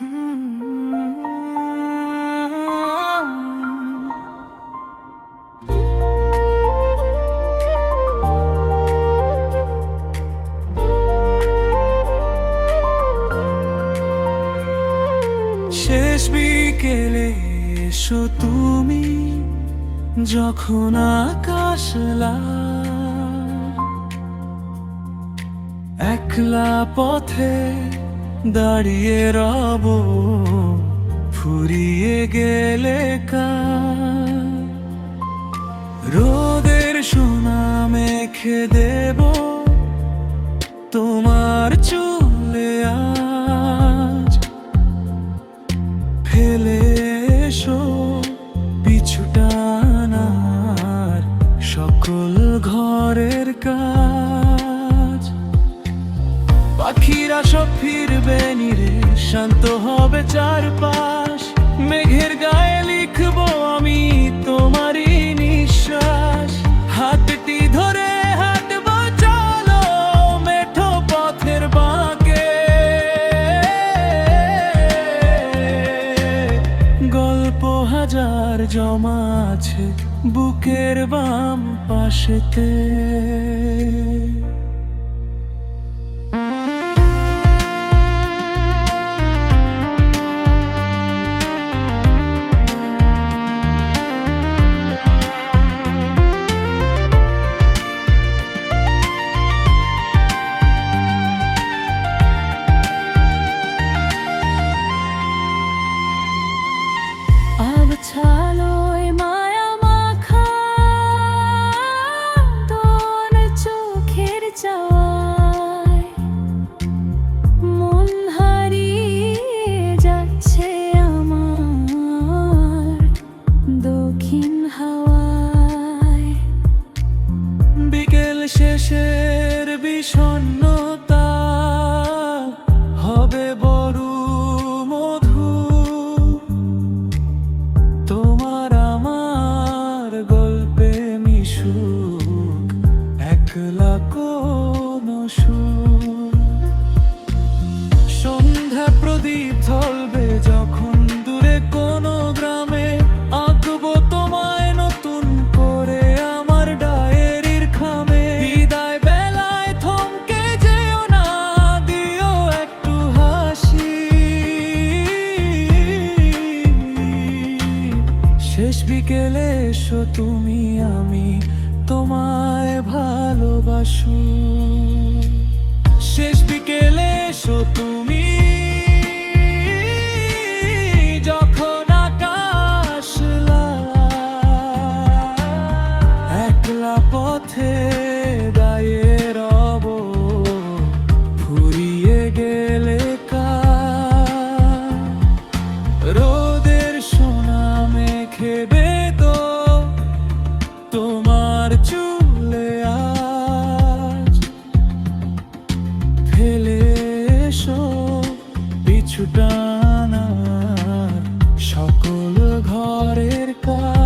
শেষ বিকেলে এসো তুমি যখন আকাশ একলা পথে দাঁড়িয়ে রব, ফুরিয়ে গেলে কাল রোদের সোনা মেখে দেব, তোমার চুলে আজ। ফেলে এসো পিছুটানার পাখিরা সব ফিরবে নিরে, শান্ত হবে চারপাশ। মেঘের গায়ে লিখব আমি তোমারই নিঃশ্বাস। হাতটি ধরে চলো মেঠো গল্প হাজার জমা আছে বুকের বাম পাশেতে। আবছালোয় মায়া মাখা তোর চোখের চাওয়ায় সন্ধ্যা প্রদীপ যখন দূরে কোনো গ্রামে তোমায় নতুন করে আমার ডায়েরির খামে। থমকে যেও না, দিও একটু হাসি। শেষ বিকেলে এসো তুমি, আমি তোমায় ভালোবাসু। টানার সকল ঘরের কাজ